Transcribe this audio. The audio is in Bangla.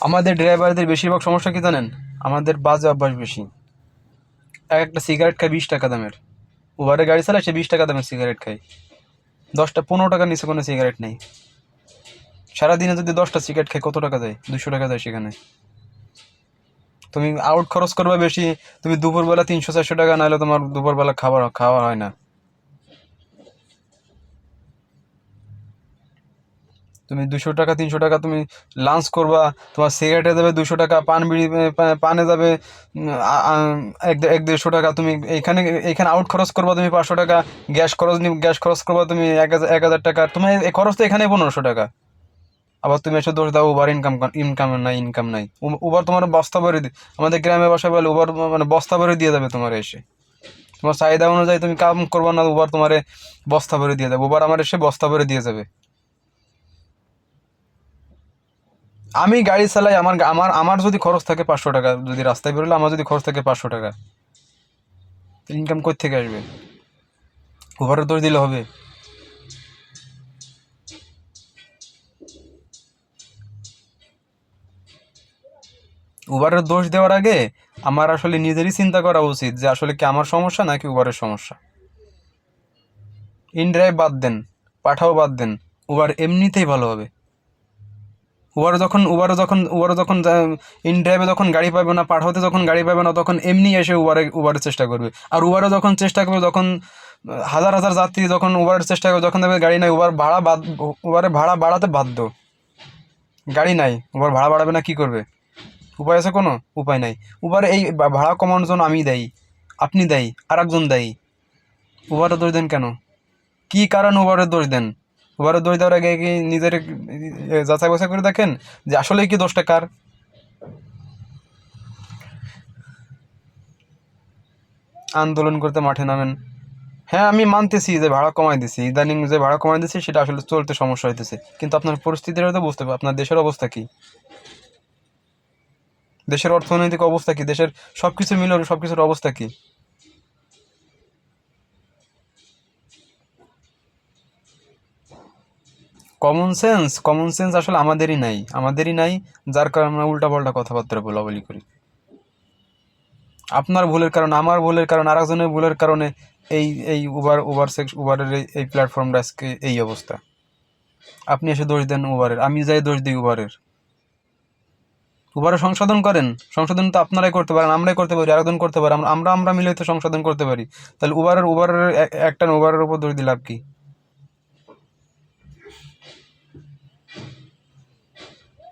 আমাদের ড্রাইভারদের বেশিরভাগ সমস্যা কী জানেন? আমাদের বাজে অভ্যাস বেশি। এক একটা সিগারেট খায় বিশ টাকা দামের। উবারে গাড়ি চালায় সে বিশ টাকা দামের সিগারেট খায়। দশটা পনেরো টাকার নিচে কোনো সিগারেট নেই। সারাদিনে যদি দশটা সিগারেট খায়, কত টাকা যায় দুশো টাকা যায় সেখানে। তুমি আউট খরচ করবে বেশি, তুমি দুপুরবেলা তিনশো চারশো টাকা, নাহলে তোমার দুপুরবেলা খাবার, খাওয়া হয় না। তুমি দুশো টাকা, তিনশো টাকা তুমি লাঞ্চ করবা, তোমার সিগারেটে যাবে দুশো টাকা, পান বিড়ি পানে যাবে এক দেড়শো টাকা, তুমি এইখানে এইখানে আউট খরচ করবা তুমি পাঁচশো টাকা গ্যাস খরচ গ্যাস খরচ করবা তুমি এক হাজার এক হাজার টাকা তুমি এই খরচ তো এখানে পনেরোশো টাকা। আবার তুমি এসে দোষ দাও উবার ইনকাম ইনকাম নাই ইনকাম নাই। উবার তোমার বস্তা ভরে আমাদের গ্রামে বাসা বলে উবার মানে বস্তা ভরে দিয়ে যাবে তোমার এসে। তোমার চাহিদা অনুযায়ী তুমি কাম করবা না উবার তোমার বস্তা ভরে দিয়ে যাবে উবার আমার এসে বস্তা ভরে দিয়ে যাবে। আমি গাড়ি চালাই, আমার আমার আমার যদি খরচ থাকে পাঁচশো টাকা, যদি রাস্তায় বেরোলে আমার যদি খরচ থাকে পাঁচশো টাকা। ইনকাম থেকে আসবে? উবারের দোষ দিলে হবে। উবারের দোষ দেওয়ার আগে আমার আসলে নিজেরই চিন্তা করা উচিত যে আসলে কি আমার সমস্যা নাকি উবারের সমস্যা। ইনড্রাইভ বাদ দেন, পাঠাও বাদ দেন উবার এমনিতেই ভালো হবে। উবার যখন উবারে যখন উবারে যখন ইন ড্রাইভে যখন গাড়ি পাবে না পাঠাতে যখন গাড়ি পাবে না, তখন এমনি এসে উবারে, উবারের চেষ্টা করবে। আর উবারে যখন চেষ্টা করবে, যখন হাজার হাজার যাত্রী যখন উবারের চেষ্টা করবে, যখন দেখবে গাড়ি নাই, উবার ভাড়া বাদ, উবারে ভাড়া বাড়াতে বাধ্য। গাড়ি নাই, উবার ভাড়া বাড়াবে না, কি করবে? উপায় আছে কোনো? উপায় নাই। উবার এই ভাড়া কমানোর জন্য আমি দেই, আপনি দেই আর একজন দেয় উবারের দোষ দেন কেন? কি কারণ উবারের দোষ দেন? উবারের দোষ দেওয়ার আগে কি নিজের যাচাই বাছাই করে দেখেন যে আসলে কি দোষটা কার? আন্দোলন করতে মাঠে নামেন। হ্যাঁ আমি মানতেছি যে ভাড়া কমাই দিছি। ইদানিং যে ভাড়া কমাই দিছি, সেটা আসলে চলতে সমস্যা হইতেছে। কিন্তু আপনার পরিস্থিতিটা তো বুঝতে হবে। আপনার দেশের অবস্থা কি? দেশের অর্থনৈতিক অবস্থা কি? দেশের সব কিছু মিলে সব কিছুর অবস্থা কি? কমন সেন্স কমন সেন্স আসলে আমাদেরই নাই। আমাদেরই নাই, যার কারণে আমরা উল্টাপাল্টা কথাবার্তা বলা বলি করি। আপনার ভুলের কারণে, আমার ভুলের কারণে, আরেকজনের ভুলের কারণে এই এই উবার উবার সেক্স উবারের এই- প্ল্যাটফর্মটা আজকে এই অবস্থা। আপনি এসে দোষ দেন উবারের আমি যাই দোষ দিই উবারের উবারে সংশোধন করেন, সংশোধন তো আপনারাই করতে পারেন, আমরাই করতে পারি, আরেকজন করতে পারে, আমরা আমরা মিলে তো সংশোধন করতে পারি। তাহলে উবারের উবারের একটা উবারের উপর দোষ দিলে লাভ কি?